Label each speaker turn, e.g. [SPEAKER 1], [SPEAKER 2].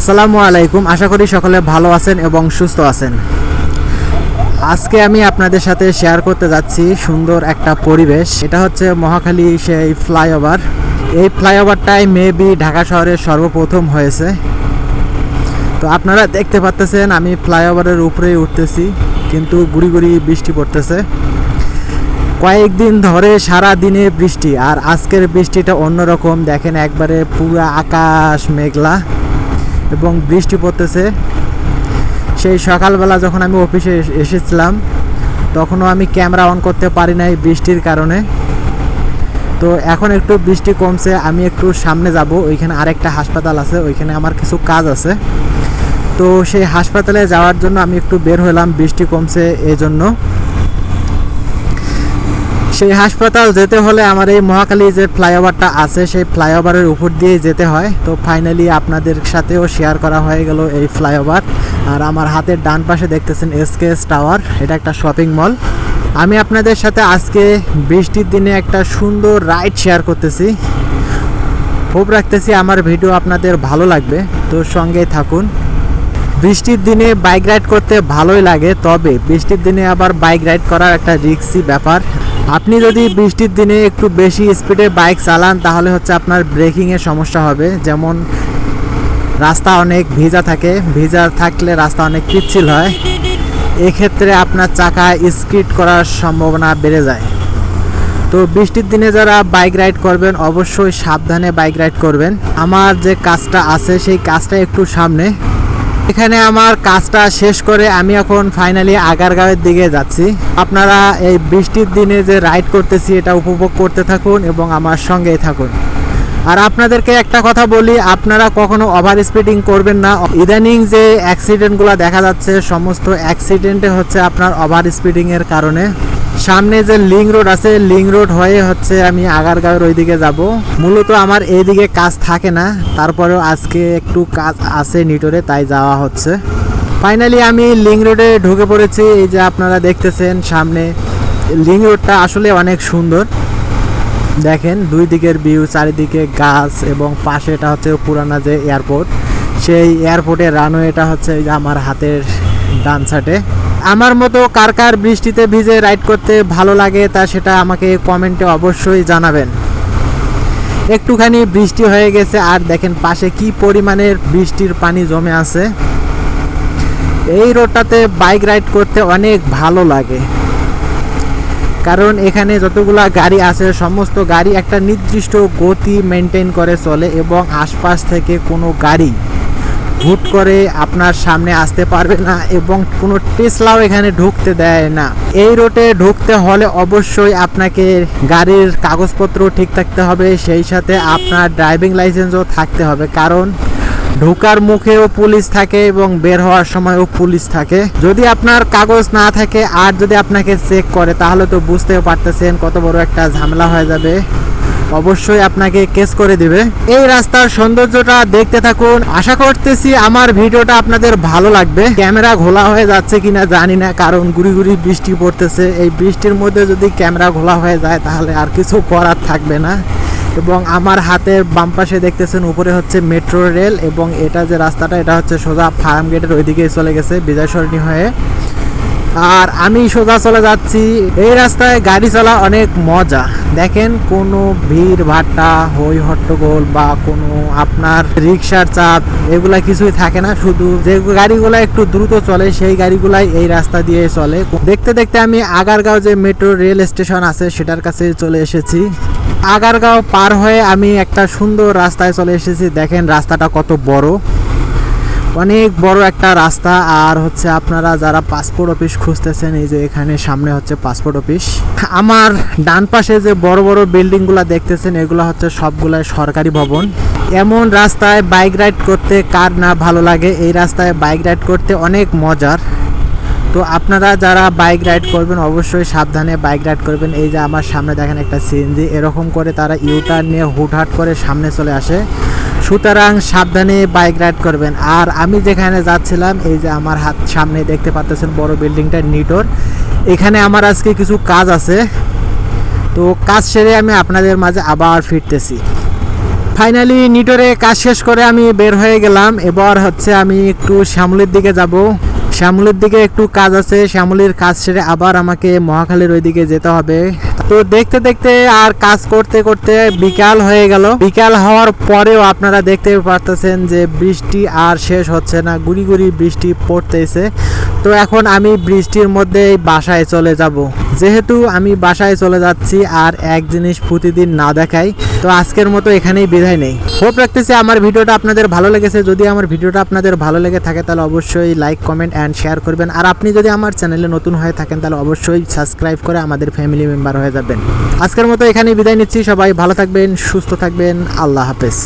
[SPEAKER 1] আসসালামু আলাইকুম। আশা করি সকলে ভালো আছেন এবং সুস্থ আছেন। আজকে আমি আপনাদের সাথে শেয়ার করতে যাচ্ছি সুন্দর একটা পরিবেশ। এটা হচ্ছে মহাখালী সেই ফ্লাইওভার এই ফ্লাইওভারটাই মেবি ঢাকা শহরের সর্বপ্রথম হয়েছে। তো আপনারা দেখতে পাচ্তেছেন, আমি ফ্লাইওভারের উপরেই উঠতেছি, কিন্তু গুড়ি গুড়ি বৃষ্টি পড়তেছে। কয়েকদিন ধরে সারা দিনে বৃষ্টি, আর আজকের বৃষ্টিটা অন্যরকম। দেখেন একবারে পুরো আকাশ মেঘলা। এবং বৃষ্টি পড়তেছে। সেই সকালবেলা যখন আমি অফিসে এসেছিলাম, তখনও আমি ক্যামেরা অন করতে পারি নাই বৃষ্টির কারণে। তো এখন একটু বৃষ্টি কমছে, আমি একটু সামনে যাব, ওইখানে আরেকটা হাসপাতাল আছে, ওইখানে আমার কিছু কাজ আছে। তো সেই হাসপাতালে যাওয়ার জন্য আমি একটু বের হলাম, বৃষ্টি কমছে এই জন্য সেই হাসপাতাল যেতে হলে আমার এই মহাকালী যে ফ্লাইওভারটা আছে, সেই ফ্লাইওভারের উপর দিয়ে যেতে হয়। তো ফাইনালি আপনাদের সাথেও শেয়ার করা হয়ে গেল এই ফ্লাইওভার। আর আমার হাতের ডান পাশে দেখতেছেন এসকেএস টাওয়ার এটা একটা শপিং মল আমি আপনাদের সাথে আজকে বৃষ্টির দিনে একটা সুন্দর রাইড শেয়ার করতেছি। হোপ রাখতেছি, আমার ভিডিও আপনাদের ভালো লাগবে। তো সঙ্গেই থাকুন। বৃষ্টির দিনে বাইক রাইড করতে ভালোই লাগে, তবে বৃষ্টির দিনে আবার বাইক রাইড করার একটা রিক্সি ব্যাপার। আপনি যদি বৃষ্টির দিনে একটু বেশি স্পিডে বাইক চালান, তাহলে হচ্ছে আপনার ব্রেকিংয়ের সমস্যা হবে। যেমন রাস্তা অনেক ভিজা থাকে, ভিজা থাকলে রাস্তা অনেক পিচ্ছিল হয়। এক্ষেত্রে আপনার চাকা স্কিড করার সম্ভাবনা বেড়ে যায়। তো বৃষ্টির দিনে যারা বাইক রাইড করবেন, অবশ্যই সাবধানে বাইক রাইড করবেন। আমার যে কাজটা আছে, সেই কাজটা একটু সামনে। এখানে আমার কাজটা শেষ করে আমি এখন ফাইনালি আগারগাঁওয়ের দিকে যাচ্ছি। আপনারা এই বৃষ্টির দিনে যে রাইড করতেছি, এটা উপভোগ করতে থাকুন এবং আমার সঙ্গেই থাকুন। আর আপনাদেরকে একটা কথা বলি, আপনারা কখনো ওভার স্পিডিং করবেন না। ইদানিং যে অ্যাক্সিডেন্টগুলো দেখা যাচ্ছে, সমস্ত অ্যাক্সিডেন্টে হচ্ছে আপনার ওভার স্পিডিংয়ের কারণে। সামনে যে লিং রোড আছে, লিং রোড হয়ে হচ্ছে আমি আগারগাঁওয়ের ওইদিকে যাব। মূলত আমার এইদিকে কাজ থাকে না, তারপরেও আজকে একটু কাজ আছে নিটোরে, তাই যাওয়া হচ্ছে। ফাইনালি আমি লিং রোডে ঢুকে পড়েছি, এই যে আপনারা দেখতেছেন সামনে, লিং রোডটা আসলে অনেক সুন্দর। দেখেন, দুই দিকের ভিউ চারিদিকে গাছ এবং পাশে এটা হচ্ছে পুরানা যে এয়ারপোর্ট সেই এয়ারপোর্টের রানওয়েটা হচ্ছে আমার হাতের ডান সাইডে আমার মতো কার কার বৃষ্টিতে ভিজে রাইড করতে ভালো লাগে তা সেটা আমাকে কমেন্টে অবশ্যই জানাবেন। একটুখানি বৃষ্টি হয়ে গেছে, আর দেখেন পাশে কি পরিমাণের বৃষ্টির পানি জমে আছে। এই রোডটাতে বাইক রাইড করতে অনেক ভালো লাগে। কারণ এখানে যতগুলা গাড়ি আছে, সমস্ত গাড়ি একটা নির্দিষ্ট গতি মেনটেন করে চলে এবং আশপাশ থেকে কোনো গাড়ি হুট করে আপনার সামনে আসতে পারবে না এবং কোনো টেসলাও এখানে ঢুকতে দেয় না। এই রোডে ঢুকতে হলে অবশ্যই আপনাকে গাড়ির কাগজপত্র ঠিক থাকতে হবে, সেই সাথে আপনার ড্রাইভিং লাইসেন্সও থাকতে হবে। কারণ ঢোকার মুখেও পুলিশ থাকে এবং বের হওয়ার সময়ও পুলিশ থাকে। যদি আপনার কাগজ না থাকে আর যদি আপনাকে চেক করে, তাহলে তো বুঝতেও পারতেছেন কত বড় একটা ঝামেলা হয়ে যাবে। অবশ্যই আপনাকে কেস করে দিবে। এই রাস্তার সৌন্দর্যটা দেখতে থাকুন। আশা করতেছি আমার ভিডিওটা আপনাদের ভালো লাগবে। ক্যামেরা ঘোলা হয়ে যাচ্ছে কিনা জানি না, কারণ গুড়ি গুড়ি বৃষ্টি পড়তেছে। এই বৃষ্টির মধ্যে যদি ক্যামেরা ঘোলা হয়ে যায়, তাহলে আর কিছু করার থাকবে না। এবং আমার হাতের বাম পাশে দেখতেছেন, উপরে হচ্ছে মেট্রো রেল এবং এটা যে রাস্তাটা, এটা হচ্ছে সোজা ফার্ম গেটের ওইদিকে চলে গেছে বিজয় সরণি হয়ে। আর আমি সোজা চলে যাচ্ছি। এই রাস্তায় গাড়ি চলা অনেক মজা। দেখেন কোনো ভিড়, ভাট্টা হই হট্টগোল বা কোনো আপনার রিক্সার চাপ, এগুলা কিছুই থাকে না। শুধু যে গাড়িগুলো একটু দ্রুত চলে, সেই গাড়িগুলাই এই রাস্তা দিয়ে চলে। দেখতে দেখতে আমি আগারগাঁও যে মেট্রো রেল স্টেশন আছে, সেটার কাছে চলে এসেছি। আগারগাঁও পার হয়ে আমি একটা সুন্দর রাস্তায় চলে এসেছি। দেখেন রাস্তাটা কত বড়। অনেক বড় একটা রাস্তা, আর হচ্ছে আপনারা যারা পাসপোর্ট অফিস খুঁজতেছেন, এই যে এখানে সামনে হচ্ছে পাসপোর্ট অফিস আমার ডান পাশে যে বড় বড় বিল্ডিংগুলো দেখতেছেন, এগুলো হচ্ছে সবগুলাই সরকারি ভবন। এমন রাস্তায় বাইক রাইড করতে কার না ভালো লাগে? এই রাস্তায় বাইক রাইড করতে অনেক মজার। তো আপনারা যারা বাইক রাইড করবেন, অবশ্যই সাবধানে বাইক রাইড করবেন। এই যে আমার সামনে দেখেন একটা সিএনজি এরকম করে তারা ইউটার্ন নিয়ে হুটহাট করে সামনে চলে আসে। সুতরাং সাবধানে বাইক রাইড করবেন। আর আমি যেখানে যাচ্ছিলাম, এই যে আমার হাত সামনে দেখতে পাচ্ছেন বড় বিল্ডিংটা, নিটোর। এখানে আমার আজকে কিছু কাজ আছে। তো কাজ সেরে আমি আপনাদের মাঝে আবার ফিরতেছি। ফাইনালি নিটোরে কাজ শেষ করে আমি বের হয়ে গেলাম। এবার হচ্ছে আমি একটু শ্যামলির দিকে যাব। শ্যামলির দিকে একটু কাজ আছে, শ্যামলির কাজ সেরে আবার আমাকে মহাখালীর ওই দিকে যেতে হবে। তো দেখতে দেখতে আর কাজ করতে করতে বিকাল হয়ে গেল। বিকাল হওয়ার পরেও আপনারা দেখতে পারতেছেন যে বৃষ্টি আর শেষ হচ্ছে না, গুড়ি গুড়ি বৃষ্টি পড়তেছে। তো এখন আমি বৃষ্টির মধ্যে বাসায় চলে যাব। যেহেতু আমি বাসায় চলে যাচ্ছি আর এক জিনিস প্রতিদিন না দেখাই, তো আজকের মতো এখানেই বিদায় নেই। হোপ রাখতেছি আমার ভিডিওটা আপনাদের ভালো লেগেছে। যদি আমার ভিডিওটা আপনাদের ভালো লেগে থাকে, তাহলে অবশ্যই লাইক কমেন্ট অ্যান্ড শেয়ার করবেন। আর আপনি যদি আমার চ্যানেলে নতুন হয়ে থাকেন, তাহলে অবশ্যই সাবস্ক্রাইব করে আমাদের ফ্যামিলি মেম্বার হয়ে যাবেন। আজকের মতো এখানেই বিদায় নিচ্ছি। সবাই ভালো থাকবেন, সুস্থ থাকবেন। আল্লাহ হাফেজ।